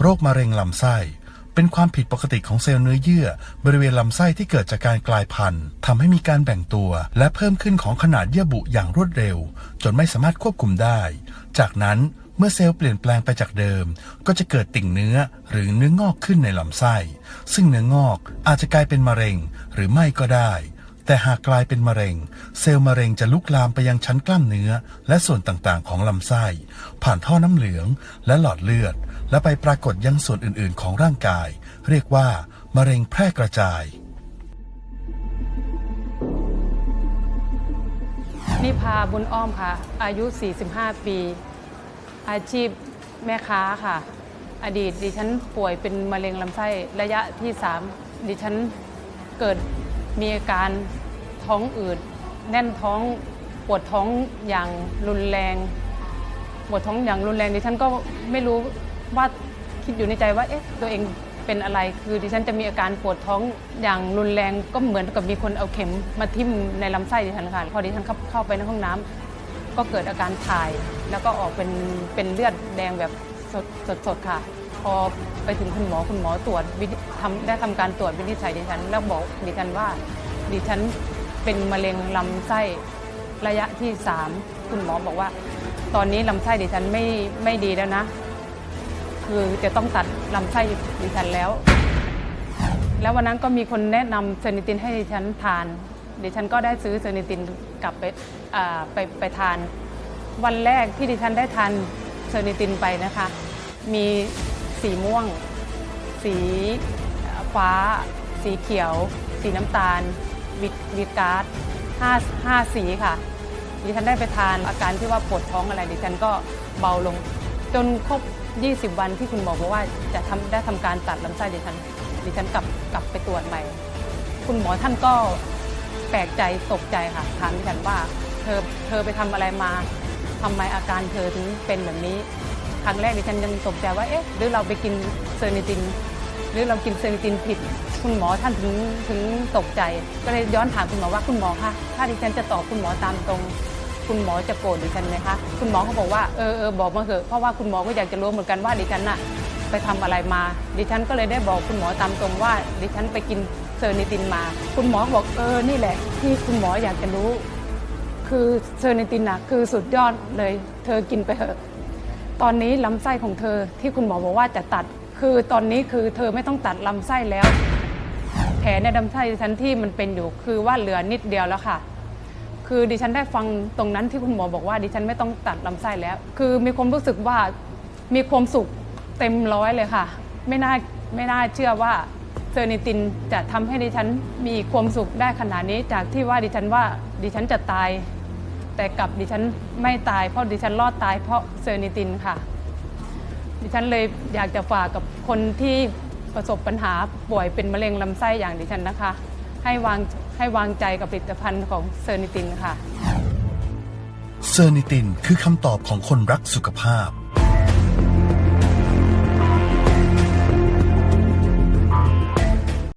โรคมะเร็งลำไส้ เป็นความผิดปกติของเซลล์เนื้อเยื่อ บริเวณลำไส้ที่เกิดจากการกลายพันธุ์ทำให้มีการแบ่งตัว และเพิ่มขึ้นของขนาดเยื่อบุอย่างรวดเร็ว จนไม่สามารถควบคุมได้ จากนั้นเมื่อเซลล์เปลี่ยนแปลงไปจากเดิม ก็จะเกิดติ่งเนื้อหรือเนื้องอกขึ้นในลำไส้ ซึ่งเนื้องอกอาจจะกลายเป็นมะเร็งหรือไม่ก็ได้ แต่หากกลายเป็นมะเร็ง เซลล์มะเร็งจะลุกลามไปยังชั้นกล้ามเนื้อ และส่วนต่างๆ ของลำไส้ ผ่านท่อน้ำเหลือง และหลอดเลือด และไปปรากฏยังส่วนอื่นๆ ของร่างกาย เรียกว่ามะเร็งแพร่กระจายนิพาบุญอ้อมค่ะ อายุ 45 ปี อาชีพแม่ค้าค่ะ อดีตดิฉันป่วยเป็นมะเร็งลำไส้ระยะที่ 3 ดิฉันเกิด มีอาการท้องอืดแน่นท้องปวดท้องอย่างรุนแรง ปวดท้องอย่างรุนแรงดิฉันก็ไม่รู้ว่าคิดอยู่ในใจว่าเอ๊ะตัวเองเป็นอะไรคือดิฉันจะมีอาการปวดท้องอย่างรุนแรงก็เหมือนกับมีคนเอาเข็มมาทิ่มในลำไส้ดิฉันค่ะพอดิฉันเข้าไปในห้องน้ำก็เกิดอาการถ่าย แล้วก็ออกเป็นเป็นเลือดแดงแบบสดสดสดค่ะ พอไปถึงคุณหมอคุณหมอตรวจวินิทำได้ทำการตรวจวินิจฉัยดิฉัน แล้วบอกดิฉันว่า ดิฉันเป็นมะเร็งลำไส้ระยะที่3คุณหมอบอกว่า ตอนนี้ลำไส้ดิฉันไม่ไม่ดีแล้วนะ คือจะต้องตัดลำไส้ดิฉันแล้ว แล้ววันนั้นก็มีคนแนะนำเซนิตินให้ดิฉันทานดิฉันก็ได้ซื้อเซนิตินกลับไปไปไปทาน วันแรกที่ดิฉันได้ทานเซนิตินไปนะคะ มี สีม่วง สีฟ้า สีเขียว สีน้ำตาลวิตวิตการ์ดห้าห้าสีค่ะ ดิฉันได้ไปทานอาการที่ว่าปวดท้องอะไร ดิฉันก็เบาลง จนครบ 20 วันที่คุณหมอบอกว่าจะทำได้ทำการตัดลำไส้ดิฉัน ดิฉันกลับกลับไปตรวจใหม่ คุณหมอท่านก็แปลกใจตกใจค่ะถามดิฉันว่าเธอเธอไปทำอะไรมาทำไมอาการเธอถึงเป็นแบบนี้ ครั้งแรกดิฉันยังตกใจว่าเอ๊ะหรือเราไปกินเซอร์นิติน หรือเรากินเซอร์นิตินผิด คุณหมอท่านถึงถึงตกใจ ก็เลยย้อนถามคุณหมอว่าคุณหมอคะถ้าดิฉันจะตอบคุณหมอตามตรงคุณหมอจะโกรธดิฉันไหมคะ คุณหมอเขาบอกว่าเออเออบอกมาเถอะ เพราะว่าคุณหมอก็อยากจะรู้เหมือนกันว่าดิฉันน่ะไปทำอะไรมา ดิฉันก็เลยได้บอกคุณหมอตามตรงว่า ดิฉันไปกินเซอร์นิตินมา คุณหมอบอกเออ นี่แหละ ที่คุณหมออยากจะรู้ คือเซอร์นิตินน่ะคือสุดยอดเลย เธอกินไปเถอะ ตอนนี้ลำไส้ของเธอที่คุณหมอบอกว่าจะตัด คือตอนนี้คือเธอไม่ต้องตัดลำไส้แล้ว แผลในลำไส้ดิฉันที่มันเป็นอยู่คือว่าเหลือนิดเดียวแล้วค่ะ คือดิฉันได้ฟังตรงนั้นที่คุณหมอบอกว่าดิฉันไม่ต้องตัดลำไส้แล้ว คือมีความรู้สึกว่ามีความสุขเต็มร้อยเลยค่ะ ไม่น่าไม่น่าเชื่อว่าเซอร์นิตินจะทำให้ดิฉันมีความสุขได้ขนาดนี้จากที่ว่าดิฉันว่าดิฉันจะตาย แต่กลับดิฉันไม่ตายเพราะดิฉันรอดตายเพราะเซอร์นิตินค่ะ ดิฉันเลยอยากจะฝากกับคนที่ประสบปัญหาป่วยเป็นมะเร็งลำไส้อย่างดิฉันนะคะ ให้วางให้วางใจกับผลิตภัณฑ์ของเซอร์นิตินค่ะ เซอร์นิตินคือคำตอบของคนรักสุขภาพ